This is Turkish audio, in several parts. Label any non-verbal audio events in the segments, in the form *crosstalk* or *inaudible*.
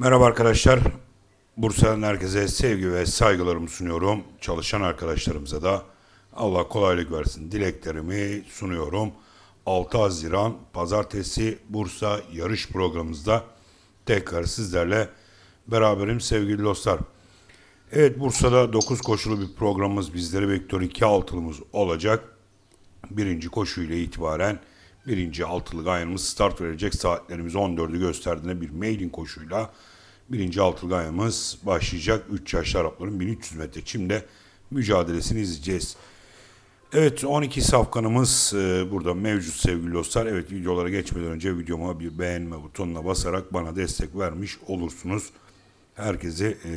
Merhaba arkadaşlar. Bursa'dan herkese sevgi ve saygılarımı sunuyorum. Çalışan arkadaşlarımıza da Allah kolaylık versin dileklerimi sunuyorum. 6 Haziran Pazartesi Bursa yarış programımızda tekrar sizlerle beraberim sevgili dostlar. Evet Bursa'da 9 koşulu bir programımız bizleri bekliyor. 2 altılımız olacak. Birinci koşu ile itibaren birinci altılı gayemiz start verecek. Saatlerimiz 14'ü gösterdiğinde bir mailin koşuyla birinci altılı gayemiz başlayacak. 3 yaşlı Arapların 1300 metre çimde mücadelesini izleyeceğiz. Evet 12 safkanımız e, burada mevcut sevgili dostlar. Evet videolara geçmeden önce videoma bir beğenme butonuna basarak bana destek vermiş olursunuz. Herkese e,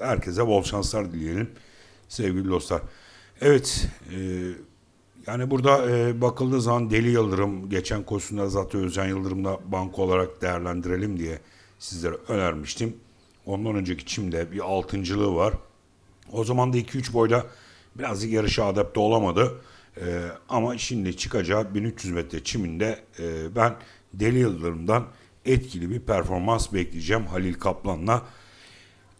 herkese bol şanslar dileyelim sevgili dostlar. Evet e, yani burada e, bakıldığı zaman Deli Yıldırım geçen koşusunda zaten Özcan Yıldırım'la banko olarak değerlendirelim diye sizlere önermiştim. Ondan önceki çimde bir altıncılığı var. O zaman da 2-3 boyda birazcık yarışa adapte olamadı. Ee, ama şimdi çıkacağı 1300 metre çiminde e, ben Deli Yıldırım'dan etkili bir performans bekleyeceğim Halil Kaplan'la.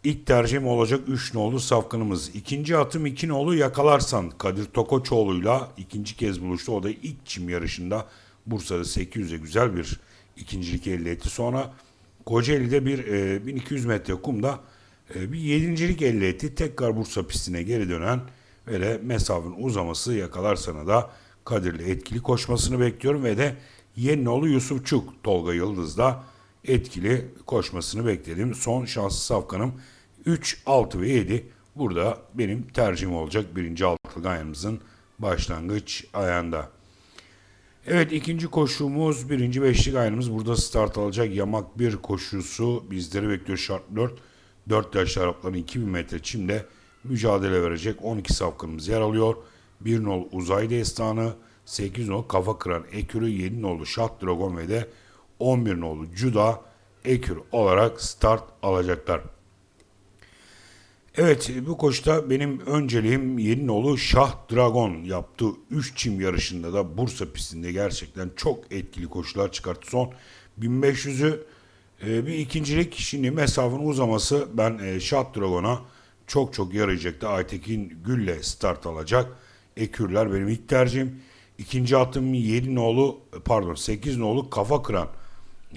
İlk tercihim olacak 3 nolu safkanımız. İkinci atım 2 nolu yakalarsan Kadir Tokoçoğlu'yla ikinci kez buluştu. O da ilk çim yarışında Bursa'da 800'e güzel bir ikincilik elde etti. Sonra Kocaeli'de bir e, 1200 metre kumda e, bir yedincilik elde etti. Tekrar Bursa pistine geri dönen ve mesafenin uzaması yakalarsana da Kadir'le etkili koşmasını bekliyorum ve de Yeninoğlu Yusufçuk Tolga Yıldız'da etkili koşmasını bekledim. Son şanslı safkanım 3, 6 ve 7 burada benim tercihim olacak birinci altılı gayemizin başlangıç ayağında. Evet ikinci koşumuz birinci beşlik ayağımız burada start alacak. Yamak bir koşusu bizleri bekliyor şart 4. 4 yaşlı Arapların 2000 metre çimde mücadele verecek 12 safkanımız yer alıyor. 1 nol uzay destanı, 8 nol kafa kıran ekürü, 7 nolu şat dragon ve de 11 nolu Cuda Ekür olarak start alacaklar. Evet bu koşta benim önceliğim yeni nolu Şah Dragon yaptığı 3 çim yarışında da Bursa pistinde gerçekten çok etkili koşular çıkarttı. Son 1500'ü e, bir ikincilik şimdi mesafenin uzaması ben e, Şah Dragon'a çok çok yarayacaktı. Aytekin Gül'le start alacak. Ekürler benim ilk tercihim. İkinci atım 7 nolu pardon 8 nolu kafa kıran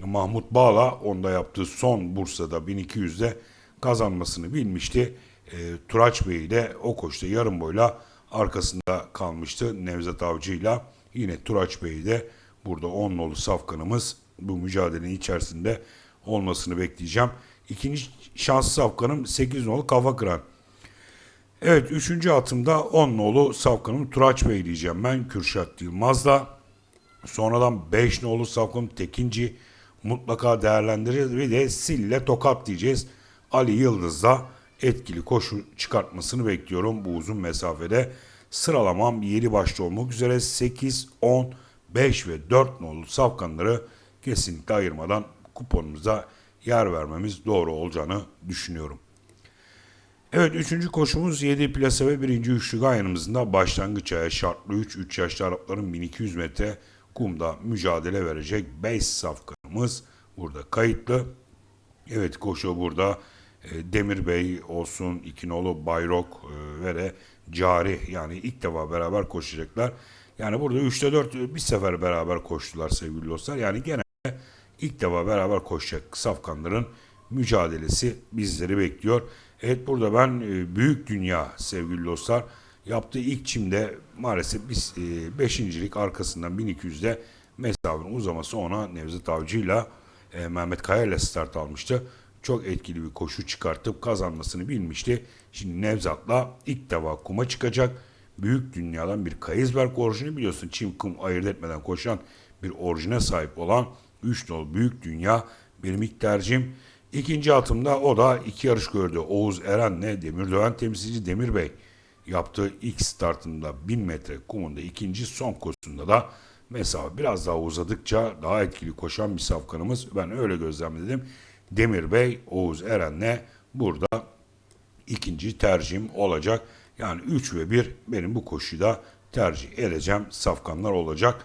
Mahmut Bağla onda yaptığı son Bursa'da 1200'de kazanmasını bilmişti. E, Turaç Bey de o koşta yarım boyla arkasında kalmıştı Nevzat Avcı'yla. Yine Turaç Bey de burada 10 nolu safkanımız bu mücadelenin içerisinde olmasını bekleyeceğim. İkinci şanslı safkanım 8 nolu kafa kıran. Evet üçüncü atımda 10 nolu safkanım Turaç Bey diyeceğim ben Kürşat Yılmaz'la. Sonradan 5 nolu safkanım Tekinci mutlaka değerlendireceğiz. Bir de Sille Tokat diyeceğiz. Ali Yıldız'da etkili koşu çıkartmasını bekliyorum bu uzun mesafede. Sıralamam 7 başta olmak üzere 8, 10, 5 ve 4 nolu safkanları kesinlikle ayırmadan kuponumuza yer vermemiz doğru olacağını düşünüyorum. Evet üçüncü koşumuz 7 plase ve birinci üçlü gayanımızın da başlangıç aya şartlı 3, 3 yaşlı Arapların 1200 metre kumda mücadele verecek 5 safkanımız burada kayıtlı. Evet koşu burada Demir Bey olsun, İkinoğlu, Bayrok e, ve de Cari yani ilk defa beraber koşacaklar. Yani burada 3'te 4 bir sefer beraber koştular sevgili dostlar. Yani genelde ilk defa beraber koşacak safkanların mücadelesi bizleri bekliyor. Evet burada ben e, büyük dünya sevgili dostlar yaptığı ilk çimde maalesef biz e, beşincilik arkasından 1200'de mesafenin uzaması ona Nevzat Avcı'yla e, Mehmet Kaya ile start almıştı. Çok etkili bir koşu çıkartıp kazanmasını bilmişti. Şimdi Nevzat'la ilk defa kuma çıkacak. Büyük dünyadan bir Kayızberg orijini biliyorsun. Çim kum ayırt etmeden koşan bir orijine sahip olan 3 nol büyük dünya benim ilk tercihim. İkinci atımda o da iki yarış gördü. Oğuz Eren'le Demirdöven temsilci Demir Bey yaptığı ilk startında 1000 metre kumunda ikinci son koşusunda da mesafe biraz daha uzadıkça daha etkili koşan bir safkanımız. Ben öyle gözlemledim. Demir Bey, Oğuz Eren'le burada ikinci tercihim olacak. Yani 3 ve 1 benim bu koşuda tercih edeceğim safkanlar olacak.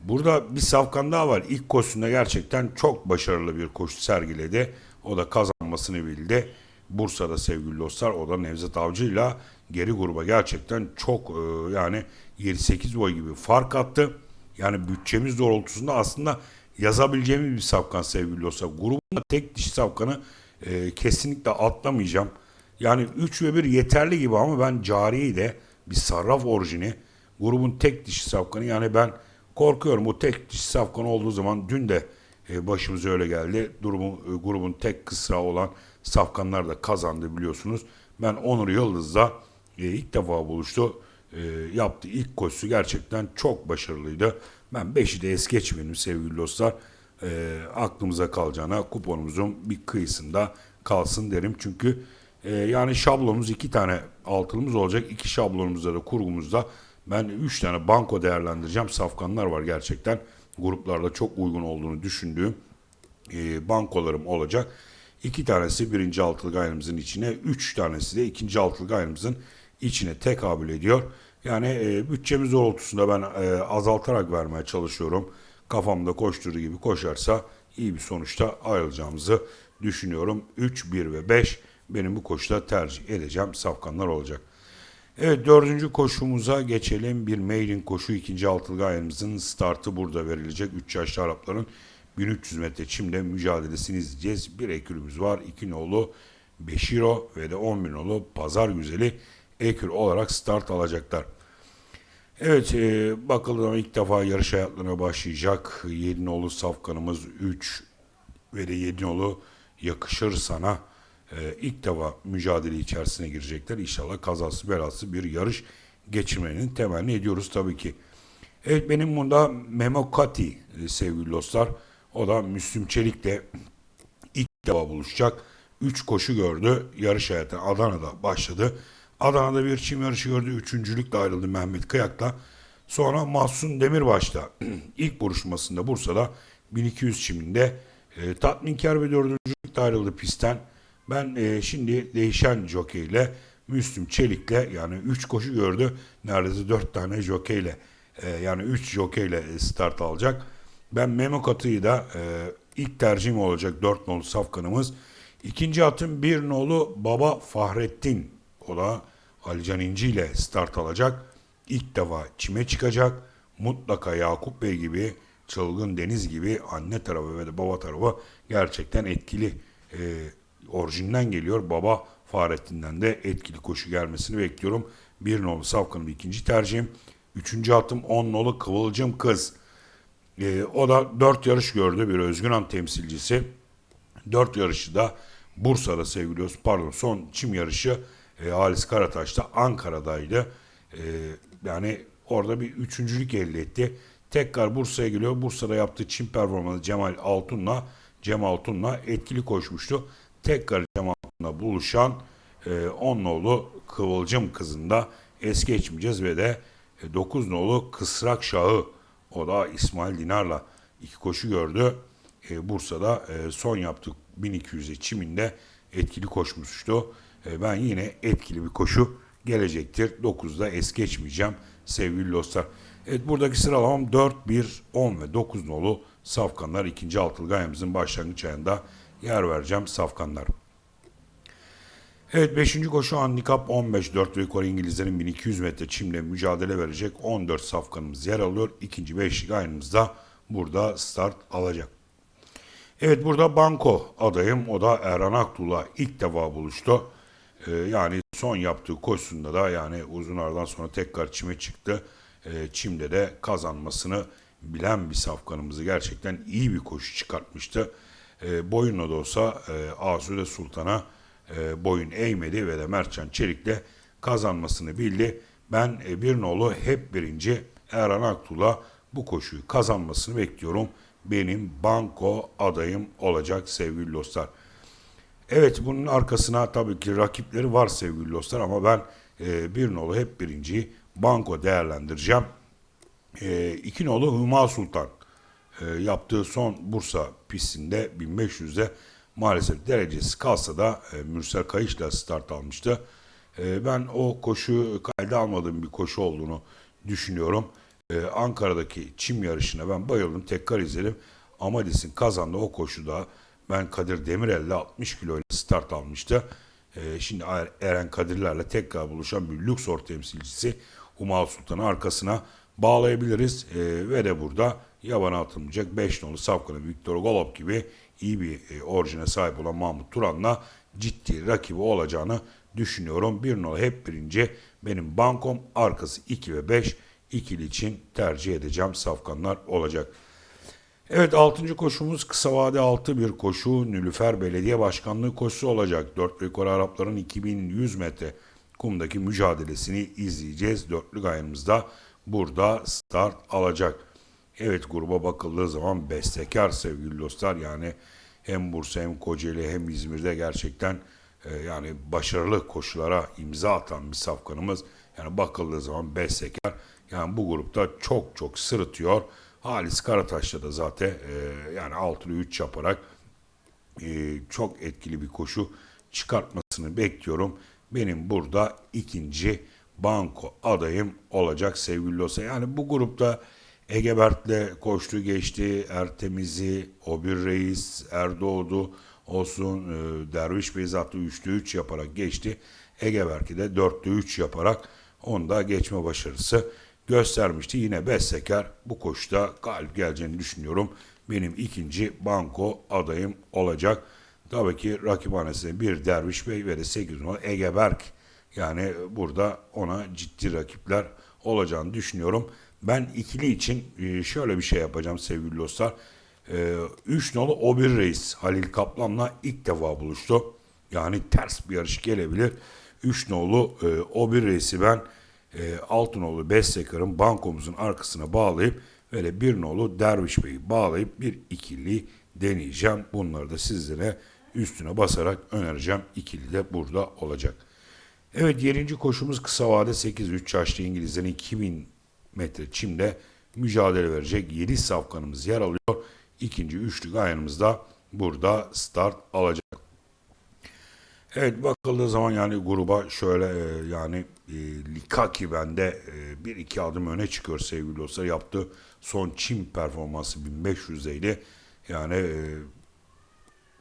Burada bir safkan daha var. İlk koşusunda gerçekten çok başarılı bir koşu sergiledi. O da kazanmasını bildi. Bursa'da sevgili dostlar o da Nevzat Avcı'yla geri gruba gerçekten çok e, yani 7-8 boy gibi fark attı. Yani bütçemiz doğrultusunda aslında yazabileceğimiz bir safkan sevgili dostlar. Grubunda tek dişi safkanı e, kesinlikle atlamayacağım. Yani 3 ve 1 yeterli gibi ama ben Cari'yi de bir sarraf orijini grubun tek dişi safkanı yani ben korkuyorum o tek dişi safkan olduğu zaman dün de e, başımıza öyle geldi. Durumu, e, grubun tek kısra olan safkanlar da kazandı biliyorsunuz. Ben Onur Yıldız'la e, ilk defa buluştu. E, yaptığı ilk koşusu gerçekten çok başarılıydı. Ben 5'i de es geçmedim sevgili dostlar. E, aklımıza kalacağına kuponumuzun bir kıyısında kalsın derim. Çünkü e, yani şablonumuz iki tane altılımız olacak. İki şablonumuzda da kurgumuzda ben üç tane banko değerlendireceğim. Safkanlar var gerçekten. Gruplarda çok uygun olduğunu düşündüğüm e, bankolarım olacak. İki tanesi birinci altılık aynımızın içine, üç tanesi de ikinci altılık aynımızın içine tekabül ediyor. Yani e, bütçemiz doğrultusunda ben e, azaltarak vermeye çalışıyorum. Kafamda koşturduğu gibi koşarsa iyi bir sonuçta ayrılacağımızı düşünüyorum. 3, 1 ve 5 benim bu koşuda tercih edeceğim safkanlar olacak. Evet dördüncü koşumuza geçelim. Bir maiden koşu ikinci altılı ayımızın startı burada verilecek. 3 yaşlı Arapların 1300 metre çimde mücadelesini izleyeceğiz. Bir ekürümüz var. İki nolu Beşiro ve de 10 bin nolu Pazar Güzeli ekür olarak start alacaklar. Evet e, bakalım ilk defa yarış hayatlarına başlayacak. 7 nolu Safkanımız 3 ve de 7 nolu yakışır sana e, ilk defa mücadele içerisine girecekler. İnşallah kazası belası bir yarış geçirmenin temenni ediyoruz tabii ki. Evet benim bunda Memokati e, sevgili dostlar. O da Müslüm Çelik'le ilk defa buluşacak. 3 koşu gördü. Yarış hayatı Adana'da başladı. Adana'da bir çim yarışı gördü. Üçüncülükle ayrıldı Mehmet Kıyak'la. Sonra Mahsun Demirbaş'ta *clears throat* ilk buluşmasında Bursa'da 1200 çiminde e, tatminkar ve dördüncülükle ayrıldı pistten. Ben e, şimdi değişen jokeyle Müslüm Çelik'le yani 3 koşu gördü. Neredeyse 4 tane jokeyle e, yani 3 jokeyle start alacak. Ben Memo Katı'yı da e, ilk tercihim olacak 4 nolu safkanımız. İkinci atım 1 nolu Baba Fahrettin. O da Alican İnci ile start alacak. İlk defa çime çıkacak. Mutlaka Yakup Bey gibi, Çılgın Deniz gibi anne tarafı ve de baba tarafı gerçekten etkili e, orijinden geliyor. Baba Fahrettin'den de etkili koşu gelmesini bekliyorum. Bir nolu Safkan'ın ikinci tercihim. Üçüncü atım 10 nolu Kıvılcım Kız. Ee, o da dört yarış gördü bir Özgünan temsilcisi. Dört yarışı da Bursa'da sevgili pardon son çim yarışı e, Halis Karataş'ta Ankara'daydı. E, yani orada bir üçüncülük elde etti. Tekrar Bursa'ya geliyor. Bursa'da yaptığı çim performansı Cemal Altun'la Cem Altun'la etkili koşmuştu. Tekrar Cem Altun'la buluşan e, 10 nolu Kıvılcım kızında es geçmeyeceğiz ve de e, 9 nolu Kısrak Şahı o da İsmail Dinar'la iki koşu gördü. E, Bursa'da e, son yaptık 1200'e çiminde etkili koşmuştu. E, ben yine etkili bir koşu gelecektir. 9'da es geçmeyeceğim sevgili dostlar. Evet buradaki sıralamam 4, 1, 10 ve 9 nolu safkanlar. ikinci altılı gayemizin başlangıç ayında yer vereceğim safkanlar. Evet 5. koşu handikap 15 4 rekor İngilizlerin 1200 metre çimle mücadele verecek 14 safkanımız yer alıyor. İkinci beşlik aynımızda burada start alacak. Evet burada banko adayım o da Erhan Aktuğ'la ilk defa buluştu. Ee, yani son yaptığı koşusunda da yani uzun aradan sonra tekrar çime çıktı. Ee, çimde de kazanmasını bilen bir safkanımızı gerçekten iyi bir koşu çıkartmıştı. Ee, boyunla da olsa e, Asude Sultan'a e, boyun eğmedi ve de Mertcan Çelik'le kazanmasını bildi. Ben e, bir nolu hep birinci Erhan Aktuğ'la bu koşuyu kazanmasını bekliyorum. Benim banko adayım olacak sevgili dostlar. Evet bunun arkasına tabii ki rakipleri var sevgili dostlar ama ben e, bir nolu hep birinciyi banko değerlendireceğim. E, iki nolu Hüma Sultan e, yaptığı son Bursa pistinde 1500'de maalesef derecesi kalsa da e, Mürsel Kayış'la start almıştı. E, ben o koşu kayda almadığım bir koşu olduğunu düşünüyorum. E, Ankara'daki çim yarışına ben bayıldım. Tekrar izledim. Amadis'in kazandığı o koşuda Ben Kadir Demirel'le 60 kilo ile start almıştı. Ee, şimdi Er- Eren Kadirler'le tekrar buluşan bir Luxor temsilcisi Humal Sultan'ı arkasına bağlayabiliriz. Ee, ve de burada yabana atılmayacak 5 nolu Safkan'ı Viktor Golub gibi iyi bir e, orijine sahip olan Mahmut Turan'la ciddi rakibi olacağını düşünüyorum. Bir nolu hep birinci benim bankom arkası 2 ve 5 ikili için tercih edeceğim safkanlar olacak. Evet 6. koşumuz kısa vade 6 bir koşu Nülüfer Belediye Başkanlığı koşusu olacak. Dört rekor Arapların 2100 metre kumdaki mücadelesini izleyeceğiz. Dörtlü gayrımızda burada start alacak. Evet gruba bakıldığı zaman bestekar sevgili dostlar yani hem Bursa hem Kocaeli hem İzmir'de gerçekten e, yani başarılı koşulara imza atan bir safkanımız. Yani bakıldığı zaman bestekar yani bu grupta çok çok sırıtıyor. Halis Karataş'ta da zaten e, yani altılı 3 yaparak e, çok etkili bir koşu çıkartmasını bekliyorum. Benim burada ikinci banko adayım olacak sevgili dostlar. Yani bu grupta Egebert'le koştu geçti. Ertemiz'i, Obir Reis, Erdoğdu olsun. E, Derviş Beyzat'la 3'lü 3 yaparak geçti. Egeberk'i de 4'lü 3 yaparak onda geçme başarısı göstermişti. Yine Bestekar bu koşuda galip geleceğini düşünüyorum. Benim ikinci banko adayım olacak. Tabii ki rakiphanesinde bir Derviş Bey ve de 8 numara Ege Berk. Yani burada ona ciddi rakipler olacağını düşünüyorum. Ben ikili için e, şöyle bir şey yapacağım sevgili dostlar. 3 nolu Obir Reis Halil Kaplan'la ilk defa buluştu. Yani ters bir yarış gelebilir. 3 nolu e, Obir Reis'i ben e, Altınoğlu Bestekar'ın bankomuzun arkasına bağlayıp böyle bir nolu Derviş Bey'i bağlayıp bir ikili deneyeceğim. Bunları da sizlere üstüne basarak önereceğim. İkili de burada olacak. Evet 7. koşumuz kısa vade 8-3 yaşlı İngilizlerin 2000 metre çimde mücadele verecek 7 safkanımız yer alıyor. İkinci üçlü gayanımız da burada start alacak. Evet bakıldığı zaman yani gruba şöyle e, yani e, Likaki bende e, bir iki adım öne çıkıyor sevgili dostlar. Yaptığı son çim performansı 1500'deydi. Yani e,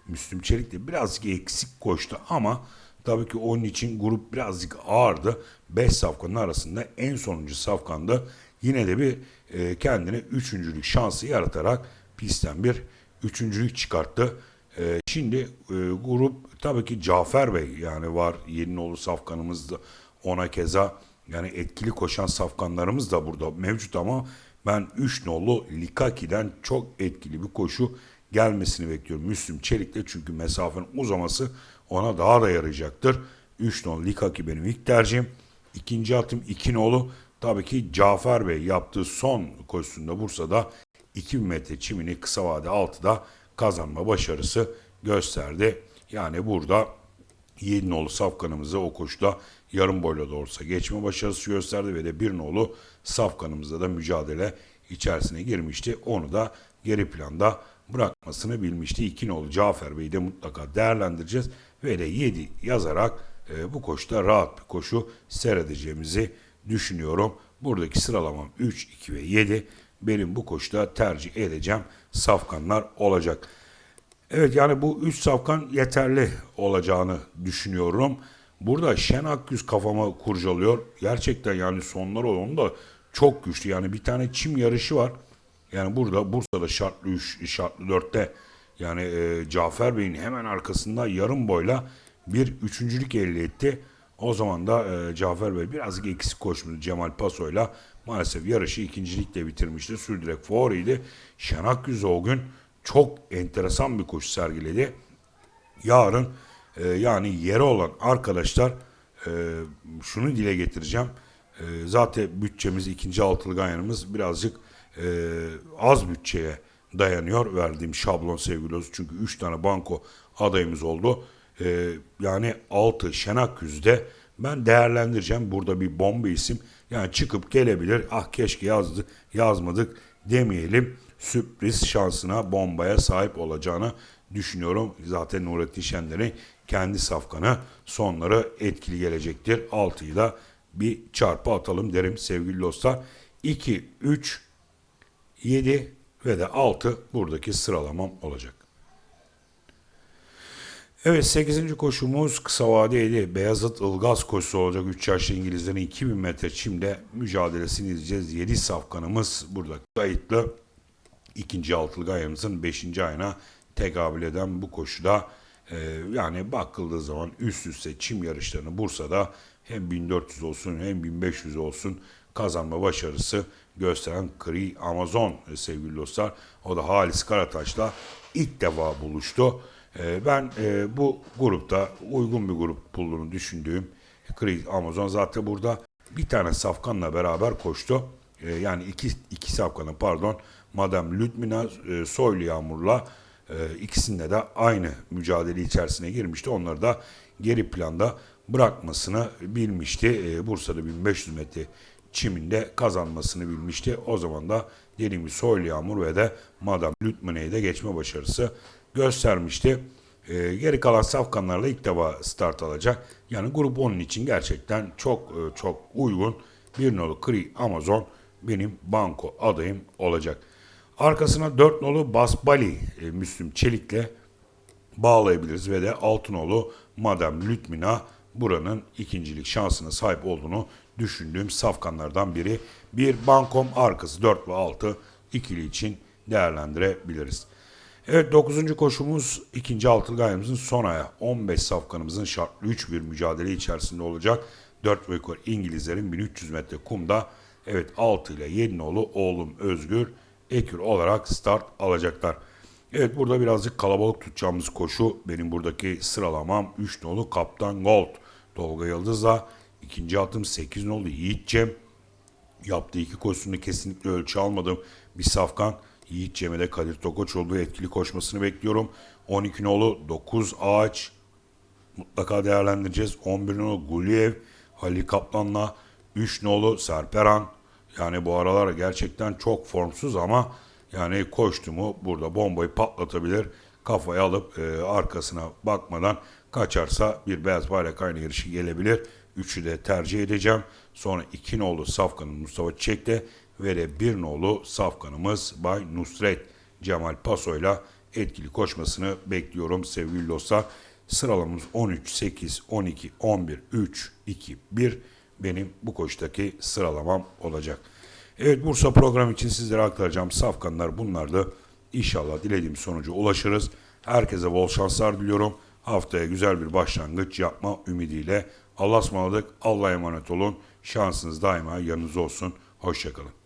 Müslüm Çelik de birazcık eksik koştu ama tabii ki onun için grup birazcık ağırdı. 5 safkanın arasında en sonuncu safkanda yine de bir e, kendine üçüncülük şansı yaratarak pistten bir üçüncülük çıkarttı. E, şimdi e, grup tabii ki Cafer Bey yani var Yeninoğlu safkanımız da ona keza yani etkili koşan safkanlarımız da burada mevcut ama ben 3 nolu Likaki'den çok etkili bir koşu gelmesini bekliyorum. Müslüm Çelik'le çünkü mesafenin uzaması ona daha da yarayacaktır. 3 nolu Likaki benim ilk tercihim. İkinci atım 2 nolu tabii ki Cafer Bey yaptığı son koşusunda Bursa'da 2000 metre çimini kısa vade 6'da kazanma başarısı gösterdi. Yani burada Yiğit nolu safkanımızı o koşuda yarım boyla da olsa geçme başarısı gösterdi ve de bir nolu safkanımızda da mücadele içerisine girmişti. Onu da geri planda bırakmasını bilmişti. İki nolu Cafer Bey'i de mutlaka değerlendireceğiz ve de 7 yazarak e, bu koşuda rahat bir koşu seyredeceğimizi düşünüyorum. Buradaki sıralamam 3, 2 ve 7 benim bu koşuda tercih edeceğim safkanlar olacak. Evet yani bu 3 safkan yeterli olacağını düşünüyorum. Burada Şen Akgüz kafama kurcalıyor. Gerçekten yani sonlar onun da çok güçlü. Yani bir tane çim yarışı var. Yani burada Bursa'da şartlı 3, şartlı 4'te yani e, Cafer Bey'in hemen arkasında yarım boyla bir üçüncülük elde etti. O zaman da e, Cafer Bey birazcık eksik koşmuştu Cemal Paso'yla. Maalesef yarışı ikincilikle bitirmişti. Sürdürek favoriydi. Şenak Yüz o gün çok enteresan bir koşu sergiledi. Yarın e, yani yere olan arkadaşlar e, şunu dile getireceğim. E, zaten bütçemiz ikinci altılı ganyanımız birazcık e, az bütçeye dayanıyor verdiğim şablon sevgili olsun. Çünkü 3 tane banko adayımız oldu. E, yani 6 Şenak yüzde ben değerlendireceğim. Burada bir bomba isim. Yani çıkıp gelebilir. Ah keşke yazdı, yazmadık demeyelim. Sürpriz şansına, bombaya sahip olacağını düşünüyorum. Zaten Nurettin Şenler'in kendi safkanı sonları etkili gelecektir. 6'yı da bir çarpı atalım derim sevgili dostlar. 2, 3, 7 ve de 6 buradaki sıralamam olacak. Evet 8. koşumuz kısa vadeli Beyazıt Ilgaz koşusu olacak. 3 yaşlı İngilizlerin 2000 metre çimde mücadelesini izleyeceğiz. 7 safkanımız burada kayıtlı. İkinci altılı ayımızın 5. ayına tekabül eden bu koşuda e, yani bakıldığı zaman üst üste çim yarışlarını Bursa'da hem 1400 olsun hem 1500 olsun kazanma başarısı gösteren Kri Amazon e, sevgili dostlar. O da Halis Karataş'la ilk defa buluştu. E, ben e, bu grupta uygun bir grup bulduğunu düşündüğüm Kri Amazon zaten burada bir tane safkanla beraber koştu. E, yani iki, iki safkanı pardon Madame Ludmila e, Soylu Yağmur'la e, ikisinde de aynı mücadele içerisine girmişti. Onları da geri planda bırakmasını bilmişti. E, Bursa'da 1500 metre çiminde kazanmasını bilmişti. O zaman da dediğim gibi Soylu Yağmur ve de Madame Lütmene'yi de geçme başarısı göstermişti. E, geri kalan safkanlarla ilk defa start alacak. Yani grup onun için gerçekten çok e, çok uygun bir nolu Kri Amazon benim banko adayım olacak. Arkasına 4 nolu Basbali e, Müslüm Çelik'le bağlayabiliriz ve de Altınoğlu Madame Lütmina buranın ikincilik şansına sahip olduğunu düşündüğüm safkanlardan biri. Bir bankom arkası 4 ve 6 ikili için değerlendirebiliriz. Evet 9. koşumuz ikinci altılı gayemizin son aya 15 safkanımızın şartlı 3 bir mücadele içerisinde olacak. 4 ve İngilizlerin 1300 metre kumda evet 6 ile 7 nolu oğlum Özgür Ekür olarak start alacaklar. Evet burada birazcık kalabalık tutacağımız koşu benim buradaki sıralamam 3 nolu Kaptan Gold. Tolga Yıldız'la ikinci atım 8 nolu Yiğit Cem. Yaptığı iki koşusunu kesinlikle ölçü almadım. Bir safkan Yiğit Cem'e de Kadir Tokoçoğlu etkili koşmasını bekliyorum. 12 nolu 9 ağaç mutlaka değerlendireceğiz. 11 nolu Gulyev, Halil Kaplan'la 3 nolu Serperan. Yani bu aralar gerçekten çok formsuz ama yani koştu mu burada bombayı patlatabilir. Kafaya alıp e, arkasına bakmadan kaçarsa bir beyaz bayrak aynı yarışı gelebilir. Üçü de tercih edeceğim. Sonra iki nolu Safkan'ın Mustafa Çek'te ve de bir nolu Safkan'ımız Bay Nusret Cemal Paso'yla etkili koşmasını bekliyorum sevgili dostlar. Sıralamamız 13, 8, 12, 11, 3, 2, 1 benim bu koştaki sıralamam olacak. Evet Bursa program için sizlere aktaracağım safkanlar bunlardı. İnşallah dilediğim sonuca ulaşırız. Herkese bol şanslar diliyorum. Haftaya güzel bir başlangıç yapma ümidiyle. Allah'a ısmarladık. Allah'a emanet olun. Şansınız daima yanınızda olsun. Hoşçakalın.